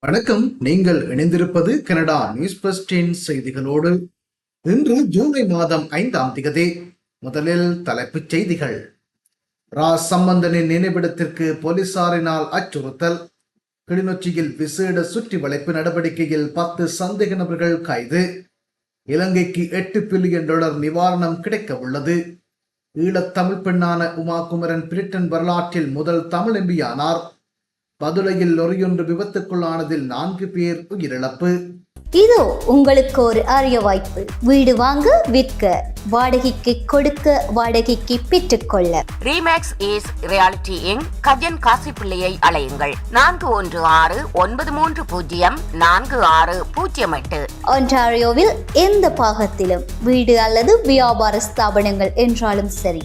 வணக்கம். நீங்கள் இணைந்திருப்பது கனடா நியூஸ் பிரஸ்டின் செய்திகளோடு. இன்று ஜூலை மாதம் ஐந்தாம் திகதி முதலில் தலைப்புச் செய்திகள். ரா சம்பந்தனின் நினைவிடத்திற்கு போலீசாரினால் அச்சுறுத்தல். கிளிநொச்சியில் விசேட சுற்றி வளைப்பு நடவடிக்கையில் பத்து சந்தேக நபர்கள் கைது. இலங்கைக்கு எட்டு பில்லியன் டாலர் நிவாரணம் கிடைக்க உள்ளது. ஈழத்தமிழ் பெண்ணான உமா குமரன் பிரிட்டன் வரலாற்றில் முதல் தமிழ் எம்பியானார். பதுளையில் லொரியொன்று விபத்துக்குள்ளானதில் நான்கு பேர் உயிரிழப்பு. இதோ உங்களுக்கு ஒரு அரிய வாய்ப்பு. வீடு வாங்க விற்க வாடகைக்கு கொடுக்க வாடகைக்கு பெற்றுக்கொள்ள Remax is reality in Gajan காசிப்பிள்ளையை அலையுங்கள். நான்கு ஒன்று ஆறு ஒன்பது மூன்று பூஜ்ஜியம் நான்கு ஆறு பூஜ்ஜியம் எட்டு. ஒன்டாரியோவில் எந்த பாகத்திலும் வீடு அல்லது வியாபார ஸ்தாபனங்கள் என்றாலும் சரி.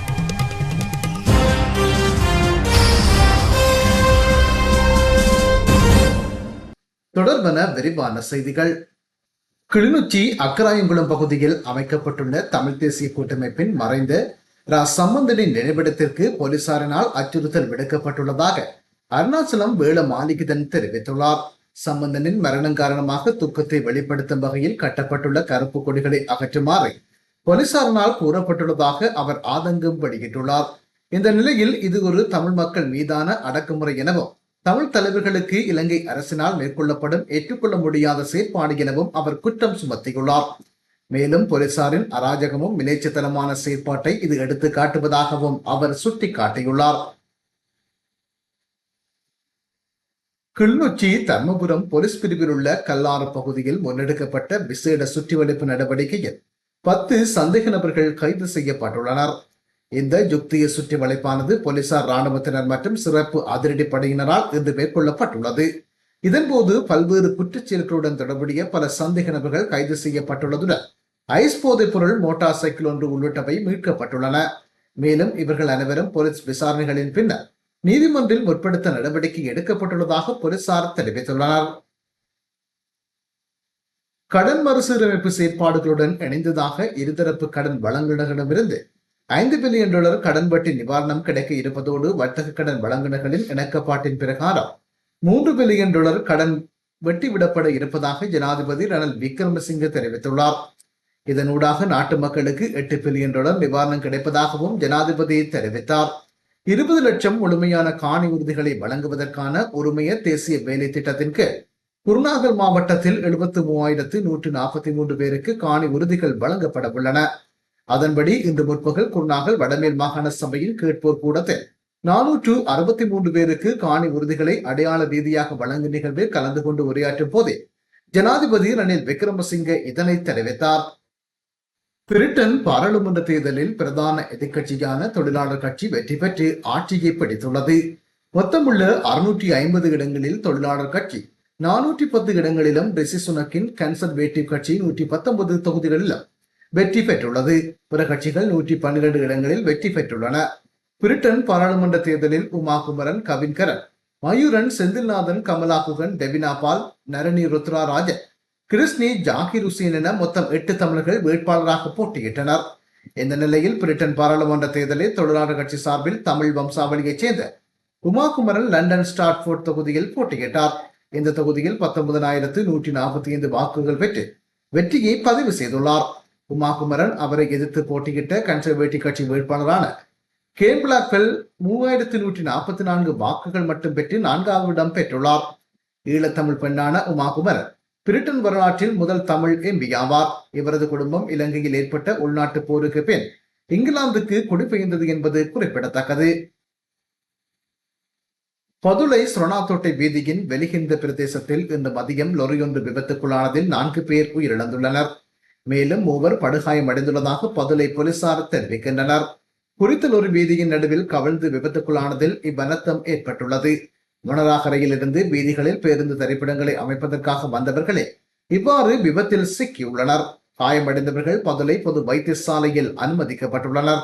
தொடர்பன விரிவான செய்திகள். கிளிநொச்சி அக்கராயங்குளம் பகுதியில் அமைக்கப்பட்டுள்ள தமிழ் தேசிய கூட்டமைப்பின் மறைந்த ரா சம்பந்தனின் நினைவிடத்திற்கு போலீசாரினால் அச்சுறுத்தல் விடுக்கப்பட்டுள்ளதாக அருணாச்சலம் வேள மாலிகிதன் தெரிவித்துள்ளார். சம்பந்தனின் மரணம் காரணமாக துக்கத்தை வெளிப்படுத்தும் வகையில் கட்டப்பட்டுள்ள கருப்பு கொடிகளை அகற்றுமாறு போலீசாரினால் கூறப்பட்டுள்ளதாக அவர் ஆதங்கம் வெளியிட்டுள்ளார். இந்த நிலையில் இது ஒரு தமிழ் மக்கள் மீதான அடக்குமுறை எனவும் தமிழ் தலைவர்களுக்கு இலங்கை அரசினால் மேற்கொள்ளப்படும் ஏற்றுக்கொள்ள முடியாத செயற்பாடு எனவும் அவர் குற்றம் சுமத்தியுள்ளார். மேலும் போலீசாரின் அராஜகமும் மிலேச்சத்தனமான செயற்பாட்டை இது எடுத்து காட்டுவதாகவும் அவர் சுட்டிக்காட்டியுள்ளார். கிளிநொச்சி தர்மபுரம் போலீஸ் பிரிவில் உள்ள கல்லாறு பகுதியில் முன்னெடுக்கப்பட்ட விசேட சுற்றிவளிப்பு நடவடிக்கையில் பத்து சந்தேக நபர்கள் கைது செய்யப்பட்டுள்ளனர். இந்த யுக்தியை சுற்றி வளைப்பானது போலீசார் ராணுவத்தினர் மற்றும் சிறப்பு அதிரடி படையினரால் இன்று மேற்கொள்ளப்பட்டுள்ளது. இதன்போது பல்வேறு குற்றச்செயல்களுடன் தொடர்புடைய பல சந்தேக நபர்கள் கைது செய்யப்பட்டுள்ளதுடன் ஐஸ் போதைப் பொருள் மோட்டார் சைக்கிள் ஒன்று உள்ளிட்டவை மீட்கப்பட்டுள்ளன. மேலும் இவர்கள் அனைவரும் போலீஸ் விசாரணைகளின் பின்னர் நீதிமன்றில் முற்படுத்த நடவடிக்கை எடுக்கப்பட்டுள்ளதாக போலீசார் தெரிவித்துள்ளனர். கடன் மறுசீரமைப்பு செயற்பாடுகளுடன் இணைந்ததாக இருதரப்பு கடன் வழங்குநர்களிடமிருந்து ஐந்து பில்லியன் டாலர் கடன் வட்டி நிவாரணம் கிடைக்க இருப்பதோடு வர்த்தக கடன் வழங்குநர்களின் இணக்கப்பாட்டின் பிரகாரம் மூன்று பில்லியன் டாலர் கடன் வெட்டி விடப்பட இருப்பதாக ஜனாதிபதி ரணில் விக்ரமசிங்கே தெரிவித்துள்ளார். இதனூடாக நாட்டு மக்களுக்கு எட்டு பில்லியன் டாலர் நிவாரணம் கிடைப்பதாகவும் ஜனாதிபதி தெரிவித்தார். இருபது லட்சம் முழுமையான காணி உறுதிகளை வழங்குவதற்கான உரிமைய தேசிய வேலை திட்டத்தின் கீழ் குருநாகல் மாவட்டத்தில் எழுபத்தி மூவாயிரத்து நூற்று நாற்பத்தி மூன்று பேருக்கு காணி உறுதிகள் வழங்கப்பட உள்ளன. அதன்படி இன்று முற்பகல் குருநாகல் வடமேல் மாகாண சபையின் கேட்போர் கூடத்தில் நானூற்று அறுபத்தி மூன்று பேருக்கு காணி உறுதிகளை அடையாள ரீதியாக வழங்கும் நிகழ்வில் கலந்து கொண்டு உரையாற்றும் போதே ஜனாதிபதி ரணில் விக்ரமசிங்கே இதனை தெரிவித்தார். பிரிட்டன் பாராளுமன்ற தேர்தலில் பிரதான எதிர்க்கட்சியான தொழிலாளர் கட்சி வெற்றி பெற்று ஆட்சியை பிடித்துள்ளது. மொத்தமுள்ள அறுநூற்றி ஐம்பது இடங்களில் தொழிலாளர் கட்சி நானூற்றி பத்து இடங்களிலும் ரிஷி சுனக்கின் கன்சர்வேட்டிவ் கட்சி நூற்றி பத்தொன்பது தொகுதிகளிலும் வெற்றி பெற்றுள்ளது. பிற கட்சிகள் நூற்றி பன்னிரண்டு இடங்களில் வெற்றி பெற்றுள்ளன. பிரிட்டன் பாராளுமன்ற தேர்தலில் உமா குமரன் கவின்கரன் மயூரன் செந்தில்நாதன் கமலாகுகன் டெபினா பால் நரணி ருத்ராராஜன் கிருஷ்ணி ஜாகிர் ஹுசேன் என மொத்தம் எட்டு தமிழர்கள் வேட்பாளராக போட்டியிட்டனர். இந்த நிலையில் பிரிட்டன் பாராளுமன்ற தேர்தலில் தொழிலாளர் கட்சி சார்பில் தமிழ் வம்சாவளியைச் சேர்ந்த உமாகுமரன் லண்டன் ஸ்டாட்ஃபோர்ட் தொகுதியில் போட்டியிட்டார். இந்த தொகுதியில் பத்தொன்பதனாயிரத்து நூற்றி நாற்பத்தி ஐந்து வாக்குகள் பெற்று வெற்றியை பதிவு செய்துள்ளார். உமாகுமரன் அவரை எதிர்த்து போட்டியிட்ட கன்சர்வேட்டிவ் கட்சி வேட்பாளரான கேன் மூவாயிரத்தி நூற்றி நாற்பத்தி நான்கு வாக்குகள் மட்டும் பெற்று நான்காவது இடம் பெற்றுள்ளார். ஈழத்தமிழ் பெண்ணான உமாகுமரன் பிரிட்டன் வரலாற்றில் முதல் தமிழ் எம்பி ஆவார். இவரது குடும்பம் இலங்கையில் ஏற்பட்ட உள்நாட்டு போருக்கு பின் இங்கிலாந்துக்கு குடிபெயர்ந்தது என்பது குறிப்பிடத்தக்கது. பதுளை சுரணாத்தோட்டை வீதியின் வெளிகிந்த பிரதேசத்தில் இன்று மதியம் லொரியொன்று விபத்துக்குள்ளானதில் நான்கு பேர் உயிரிழந்துள்ளனர். மேலும் மூவர் படுகாயம் அடைந்துள்ளதாக பதுளை போலீசார் தெரிவிக்கின்றனர். குறித்த ஒரு வீதியின் நடுவில் கவிழ்ந்து விபத்துக்குள்ளானதில் இவ்வனத்தம் ஏற்பட்டுள்ளது. மொனராகரையில் இருந்து வீதிகளில் பேருந்து தரிப்பிடங்களை அமைப்பதற்காக வந்தவர்களே இவ்வாறு விபத்தில் சிக்கியுள்ளனர். காயமடைந்தவர்கள் பதுளை பொது வைத்தியசாலையில் அனுமதிக்கப்பட்டுள்ளனர்.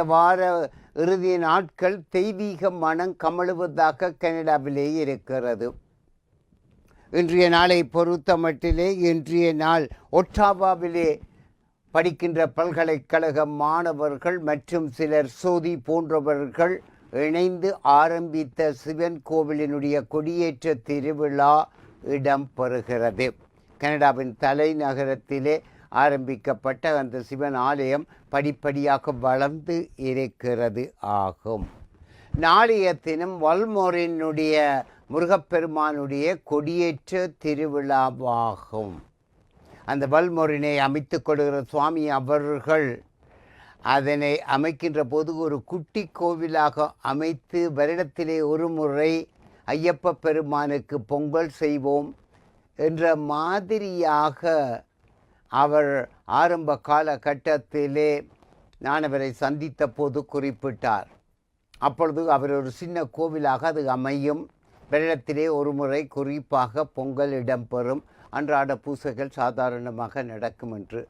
இந்த வார இறுதி நாட்கள் தெய்வீக மனம் கமழுவதாக கனடாவிலே இருக்கிறது. இன்றைய நாளை பொறுத்த மட்டிலே இன்றைய நாள் ஒட்டாவாவிலே படிக்கின்ற பல்கலைக்கழக மாணவர்கள் மற்றும் சிலர் சோதி போன்றவர்கள் இணைந்து ஆரம்பித்த சிவன் கோவிலினுடைய கொடியேற்ற திருவிழா இடம்பெறுகிறது. கனடாவின் தலைநகரத்திலே ஆரம்பிக்கப்பட்ட அந்த சிவன் ஆலயம் படிப்படியாக வளர்ந்து இருக்கிறது ஆகும். நாளைய தினம் வல்மோரினுடைய முருகப்பெருமானுடைய கொடியேற்ற திருவிழாவாகும். அந்த வல்மொரினை அமைத்து கொடுக்கிற சுவாமி அவர்கள் அதனை அமைக்கின்ற போது ஒரு குட்டி கோவிலாக அமைத்து வருடத்திலே ஒரு முறை ஐயப்ப பெருமானுக்கு பொங்கல் செய்வோம் என்ற மாதிரியாக அவர் ஆரம்ப காலகட்டத்திலே நான் அவரை சந்தித்த போது குறிப்பிட்டார். அப்பொழுது அவர் ஒரு சின்ன கோவிலாக அது அமையும். வெள்ளத்திலே ஒரு முறை குறிப்பாக பொங்கல் இடம்பெறும். அன்றாட பூசைகள் சாதாரணமாக நடக்கும் என்று.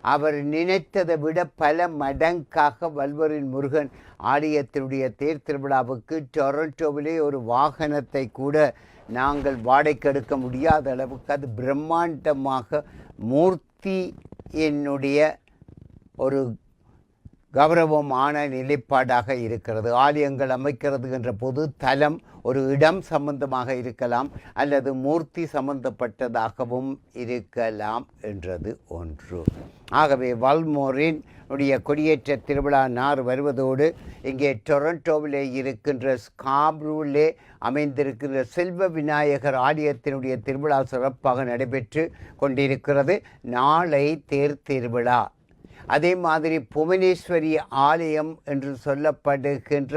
அவர் நினைத்ததை விட பல மடங்காக வல்வரின் முருகன் ஆலயத்தினுடைய தேர் திருவிழாவுக்கு டொரண்டோவிலே ஒரு வாகனத்தை கூட நாங்கள் வாடகைக்கு முடியாத அளவுக்கு அது பிரம்மாண்டமாக மூர்த்தி என்னுடைய ஒரு கௌரவமான நிலைப்பாடாக இருக்கிறது. ஆலயங்கள் அமைக்கிறது என்ற பொது தலம் ஒரு இடம் சம்பந்தமாக இருக்கலாம் அல்லது மூர்த்தி சம்பந்தப்பட்டதாகவும் இருக்கலாம் என்றது ஒன்று. ஆகவே வல்மோரின் உடைய கொடியேற்ற திருவிழா நார் வருவதோடு இங்கே டொரண்டோவிலே இருக்கின்ற ஸ்காப்ரூவிலே அமைந்திருக்கின்ற செல்வ விநாயகர் ஆலயத்தினுடைய திருவிழா சிறப்பாக நடைபெற்று கொண்டிருக்கிறது. நாளை தேர் திருவிழா. அதே மாதிரி புவனேஸ்வரி ஆலயம் என்று சொல்லப்படுகின்ற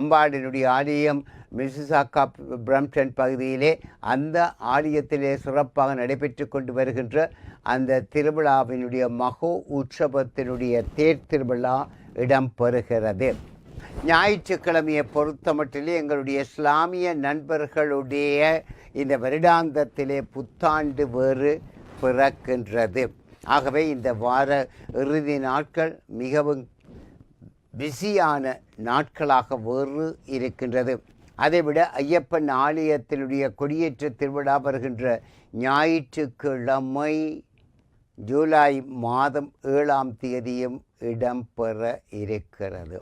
அம்பாளினுடைய ஆலயம் மிசிசாக்கா பிரம்டன் பகுதியிலே அந்த ஆலயத்திலே சிறப்பாக நடைபெற்று கொண்டு வருகின்ற அந்த திருவிழாவினுடைய மகோ உற்சவத்தினுடைய தேர் திருவிழா இடம்பெறுகிறது ஞாயிற்றுக்கிழமையை பொறுத்தமட்டிலே எங்களுடைய இஸ்லாமிய நண்பர்களுடைய இந்த வருடாந்தத்திலே புத்தாண்டு வேறு பிறக்கின்றது. ஆகவே இந்த வார இறுதி நாட்கள் மிகவும் பிஸியான நாட்களாக வேறு இருக்கின்றது. அதைவிட ஐயப்பன் ஆலயத்தினுடைய கொடியேற்ற திருவிழா வருகின்ற ஞாயிற்றுக்கிழமை ஜூலை மாதம் ஏழாம் தேதியும் இடம்பெற இருக்கிறது.